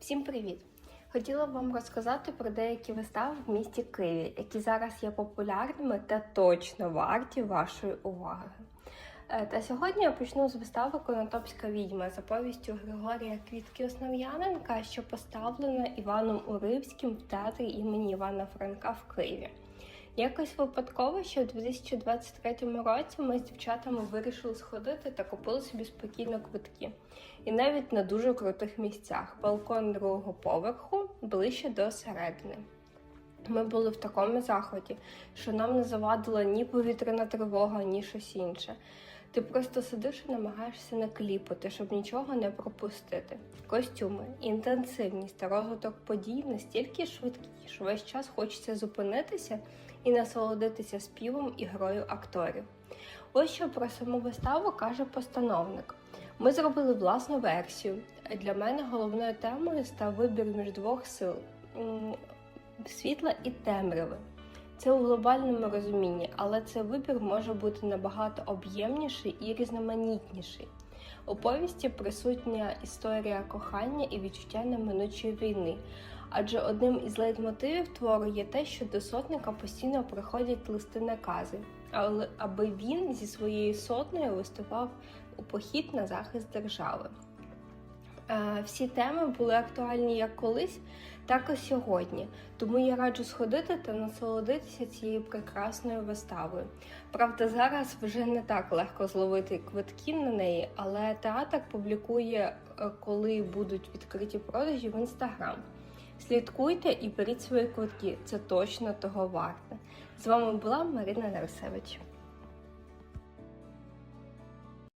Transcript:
Всім привіт! Хотіла б вам розказати про деякі вистави в місті Києві, які зараз є популярними та точно варті вашої уваги. Е, Та сьогодні я почну з вистави Конотопська відьма за повістю Григорія Квітки Основ'яненка, що поставлена Іваном Уривським в театрі імені Івана Франка в Києві. Якось випадково, що у 2023 році ми з дівчатами вирішили сходити та купили собі спокійно квитки. І навіть на дуже крутих місцях. Балкон другого поверху ближче до середини. Ми були в такому захваті, що нам не завадила ні повітряна тривога, ні щось інше. Ти просто сидиш і намагаєшся не кліпати, щоб нічого не пропустити. Костюми, інтенсивність та розвиток подій настільки швидкі, що весь час хочеться зупинитися і насолодитися співом і грою акторів. Ось що про саму виставу каже постановник. Ми зробили власну версію. Для мене головною темою став вибір між двох сил світла і темряви. Це у глобальному розумінні, але цей вибір може бути набагато об'ємніший і різноманітніший. У повісті присутня історія кохання і відчуття неминучої війни. Адже одним із лейтмотивів твору є те, що до сотника постійно приходять листи накази, але аби він зі своєю сотнею виступав у похід на захист держави. Е, Всі теми були актуальні як колись, так і сьогодні. Тому я раджу сходити та насолодитися цією прекрасною виставою. Правда, зараз вже не так легко зловити квитки на неї, але театр публікує, е, коли будуть відкриті продажі в інстаграм. Слідкуйте і беріть свої квитки, це точно того варте. З вами була Марина Нарсевич.